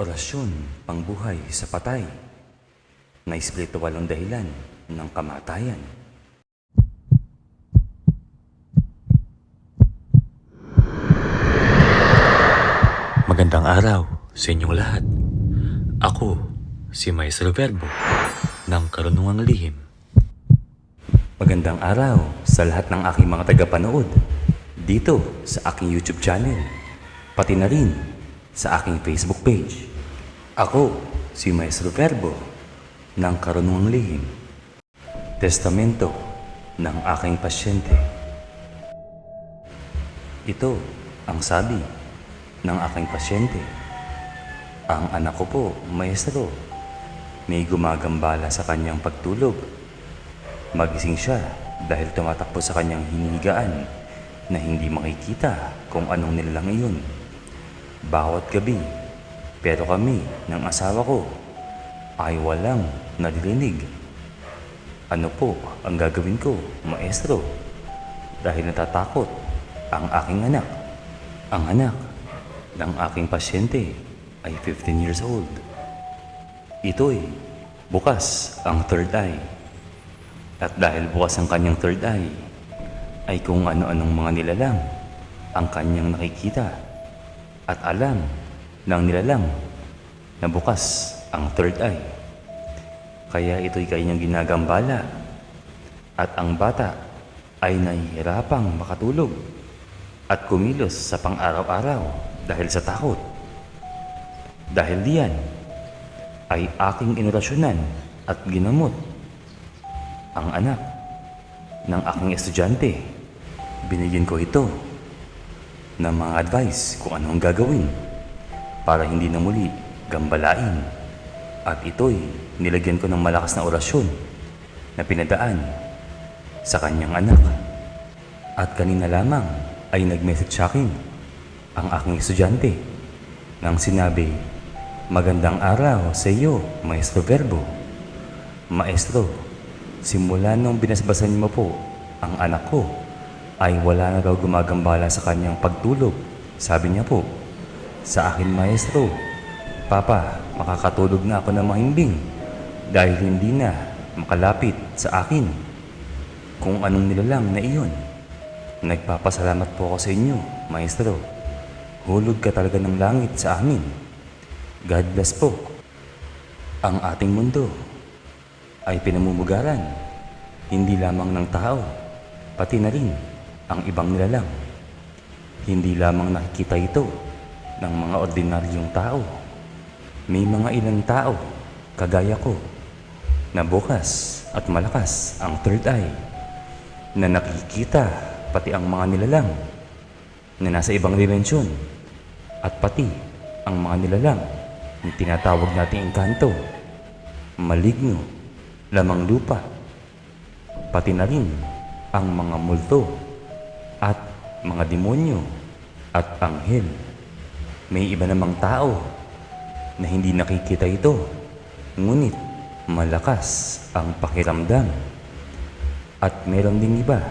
Orasyon, pangbuhay sa patay, na espiritual ang dahilan ng kamatayan. Magandang araw sa inyong lahat. Ako, si Maestro Verbo, ng Karunungang Lihim. Magandang araw sa lahat ng aking mga tagapanood dito sa aking YouTube channel, pati na rin sa aking Facebook page. Ako, si Maestro Verbo, ng Karunungang Lihim. Testamento ng aking pasyente. Ito ang sabi ng aking pasyente. Ang anak ko po, maestro, may gumagambala sa kanyang pagtulog. Magising siya dahil tumatakbo sa kanyang hinihigaan na hindi makikita kung anong nilalang iyon. Bawat gabi, pero kami ng asawa ko ay walang naririnig. Ano po ang gagawin ko, maestro? Dahil natatakot ang aking anak. Ang anak ng aking pasyente ay 15 years old. Ito'y bukas ang third eye. At dahil bukas ang kanyang third eye, ay kung ano-anong mga nilalang ang kanyang nakikita. At alam ng nilalang na bukas ang third eye. Kaya ito'y kanyang ginagambala. At ang bata ay nahihirapang makatulog at kumilos sa pang-araw-araw dahil sa takot. Dahil diyan ay aking inorasyonan at ginamot ang anak ng aking estudyante. Binigyan ko ito ng mga advice kung ano ang gagawin para hindi na muli gambalain. At ito'y nilagyan ko ng malakas na orasyon na pinadaan sa kanyang anak. At kanina lamang ay nag-message sa akin ang aking estudyante nang sinabi, Magandang araw sa iyo, Maestro Verbo. Maestro, simula nung binasbasan mo po ang anak ko, ay wala na raw gumagambala sa kanyang pagtulog. Sabi niya po, sa akin maestro, Papa, makakatulog na ako ng mahimbing dahil hindi na makalapit sa akin kung anong nilalang na iyon. Nagpapasalamat po ako sa inyo, Maestro. Hulog ka talaga ng langit sa amin. God bless po. Ang ating mundo ay pinamumugaran, hindi lamang ng tao, pati na rin ang ibang nilalang. Hindi lamang nakikita ito ng mga ordinaryong tao. May mga ilang tao, kagaya ko, na bukas at malakas ang third eye, na nakikita pati ang mga nilalang na nasa ibang dimensyon at pati ang mga nilalang na tinatawag nating engkanto, maligno, lamang lupa, pati na rin ang mga multo at mga demonyo at anghel. May iba namang tao na hindi nakikita ito, ngunit malakas ang pakiramdam. At meron ding iba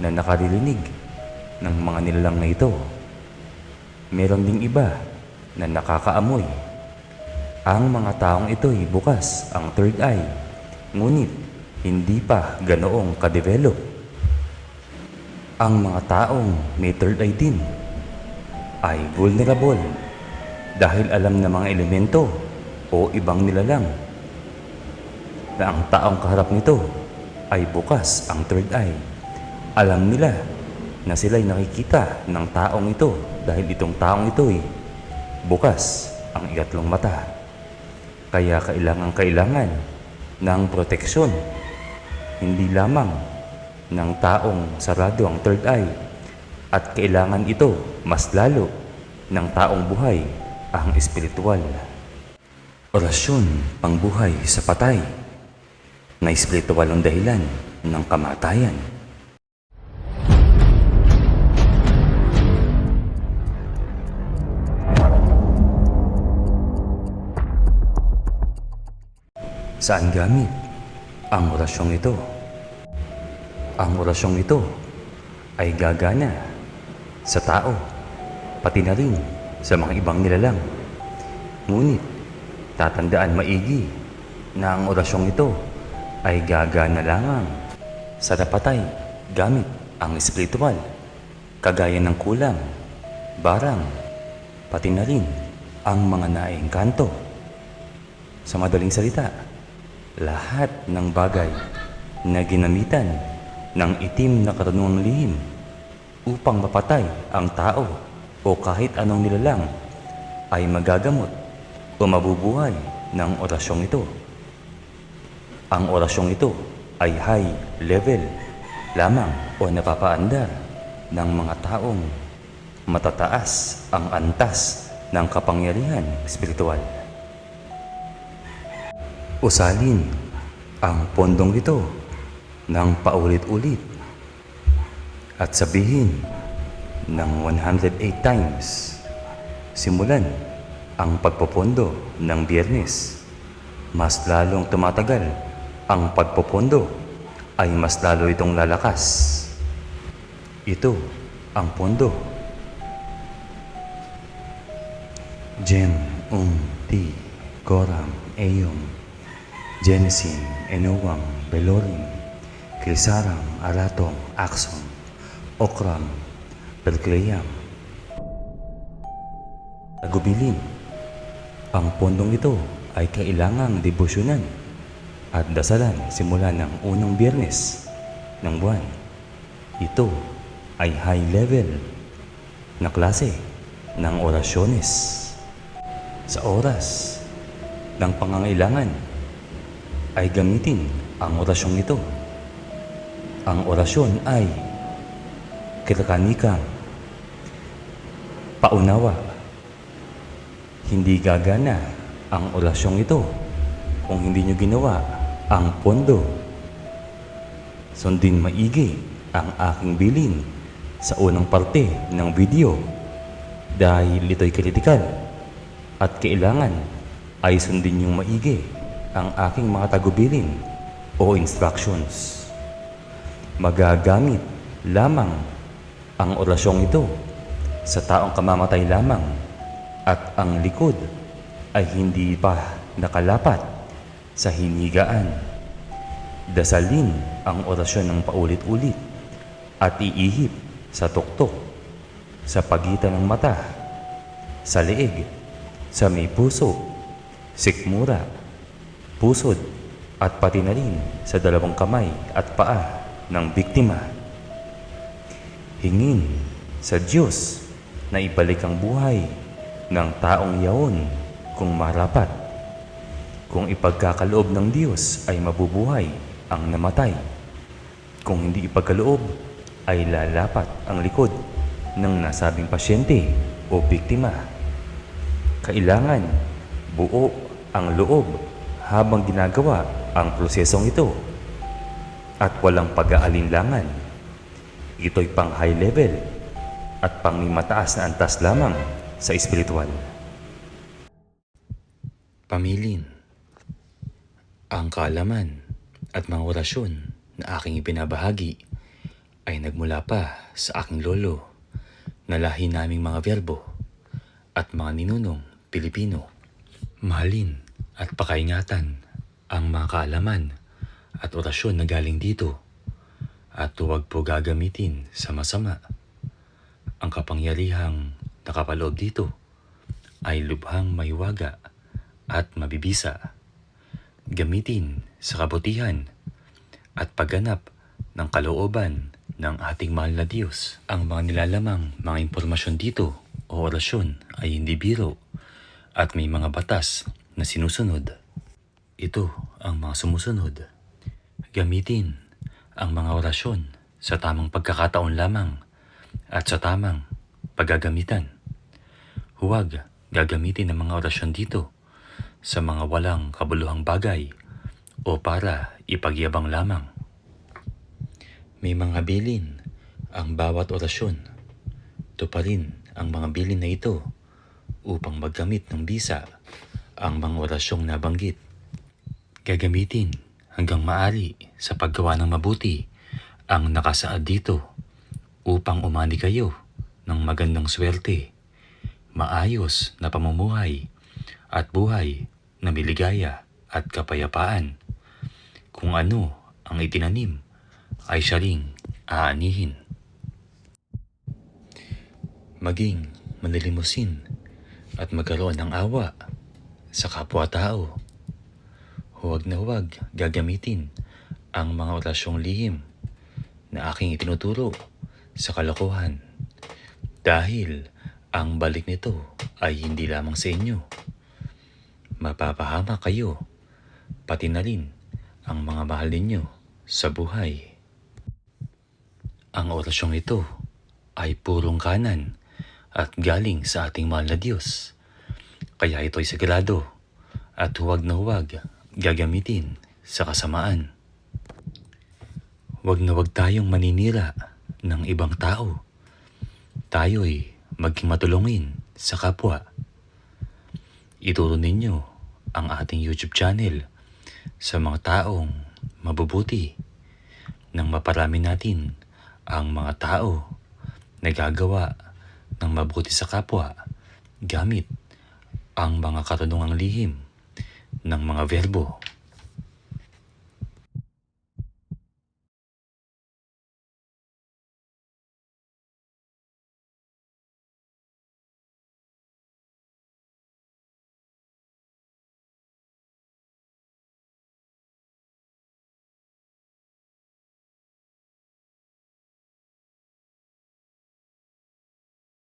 na nakaririnig ng mga nilalang na ito. Meron ding iba na nakakaamoy. Ang mga taong ito'y bukas ang third eye, ngunit hindi pa ganoong kadevelop. Ang mga taong may third eye din ay vulnerable dahil alam ng mga elemento o ibang nilalang na ang taong kaharap nito ay bukas ang third eye. Alam nila na sila'y nakikita ng taong ito dahil itong taong ito ay bukas ang ikatlong mata. Kaya kailangan kailangan ng proteksyon. Hindi lamang ng taong sarado ang third eye at kailangan ito mas lalo ng taong buhay ang espiritual. Orasyon pangbuhay sa patay na espiritual ang dahilan ng kamatayan. Saan gamit ang orasyong ito? Ang orasyong ito ay gagana sa tao, pati na rin sa mga ibang nilalang Ngunit, tatandaan maigi na ang orasyong ito ay gagana lamang sa napatay gamit ang espiritual, kagaya ng kulang, barang, pati na rin ang mga naengkanto. Sa madaling salita, lahat ng bagay na ginamitan ng itim na karunungang lihim upang mapatay ang tao o kahit anong nilalang ay magagamot o mabubuhay ng orasyong ito. Ang orasyong ito ay high level lamang o napapaandar ng mga taong matataas ang antas ng kapangyarihan espiritual. Usalin ang pondong ito ng paulit-ulit at sabihin ng 108 times. Simulan ang pagpopondo ng biyernes. Mas lalong tumatagal ang pagpopondo ay mas lalo itong lalakas. Ito ang pondo. Gem, Um, Ti, Goram, Eyom, Genesim, Enowam, Belorim, Krisaram, Aratom, Axom, Okram, Percleam. Tagubilin. Ang pondong ito ay kailangang debosyonan at dasalan simula ng unang biyernes ng buwan. Ito ay high level na klase ng orasyones. Sa oras ng pangangailangan ay gamitin ang orasyong ito. Ang orasyon ay kirakanikang paunawa. Hindi gagana ang orasyong ito kung hindi nyo ginawa ang pondo. Sundin maigi ang aking bilin sa unang parte ng video dahil ito'y kritikal at kailangan ay sundin yung maigi ang aking mga tagubilin o instructions. Magagamit lamang ang orasyong ito sa taong kamamatay lamang at ang likod ay hindi pa nakalapat sa hinigaan. Dasalin ang orasyon ng paulit-ulit at iihip sa tuktok, sa pagitan ng mata, sa leeg, sa may puso, sikmura, pusod, at pati na rin sa dalawang kamay at paa ng biktima. Hingin sa Diyos na ibalik ang buhay ng taong yaon kung marapat. Kung ipagkakaloob ng Diyos ay mabubuhay ang namatay. Kung hindi ipagkaloob ay lalapat ang likod ng nasabing pasyente o biktima. Kailangan buo ang loob habang ginagawa ang prosesong ito at walang pag-aalinlangan. Ito'y pang high level at pang mataas na antas lamang sa espiritual. Pamilin Ang kaalaman at mga orasyon na aking ipinabahagi ay nagmula pa sa aking lolo na lahi naming mga verbo at mga ninunong Pilipino. Mahalin at pakaingatan ang mga kaalaman at orasyon na galing dito at huwag po gagamitin sa masama. Ang kapangyarihang nakapaloob dito ay lubhang maywaga at mabibisa. Gamitin sa kabutihan at pagganap ng kalooban ng ating mahal na Diyos. Ang mga nilalamang mga impormasyon dito o orasyon ay hindi biro at may mga batas na sinusunod. Ito ang mga sumusunod. Gamitin ang mga orasyon sa tamang pagkakataon lamang at sa tamang paggagamitan. Huwag gagamitin ang mga orasyon dito sa mga walang kabuluhang bagay o para ipagyabang lamang. May mga bilin ang bawat orasyon. Tuparin ang mga bilin na ito upang maggamit ng bisa ang mga orasyong nabanggit. Gagamitin hanggang maari sa paggawa ng mabuti ang nakasaad dito upang umani kayo ng magandang swerte, maayos na pamumuhay at buhay na miligaya at kapayapaan. Kung ano ang itinanim ay siya ring aanihin. Maging manilimusin at magkaroon ng awa sa kapwa-tao. Huwag na huwag gagamitin ang mga orasyong lihim na aking itinuturo sa kalokohan dahil ang balik nito ay hindi lamang sa inyo. Mapapahama kayo, pati na rin ang mga mahal ninyo sa buhay. Ang orasyong ito ay purong kanan at galing sa ating mahal na Diyos. Kaya ito'y sagrado at huwag na huwag gagamitin sa kasamaan. Huwag na huwag tayong maninira ng ibang tao. Tayo'y maging matulungin sa kapwa. Ituro ninyo ang ating YouTube channel sa mga taong mabubuti nang maparami natin ang mga tao na gagawa ng mabuti sa kapwa gamit ang mga karunungang lihim ng mga verbo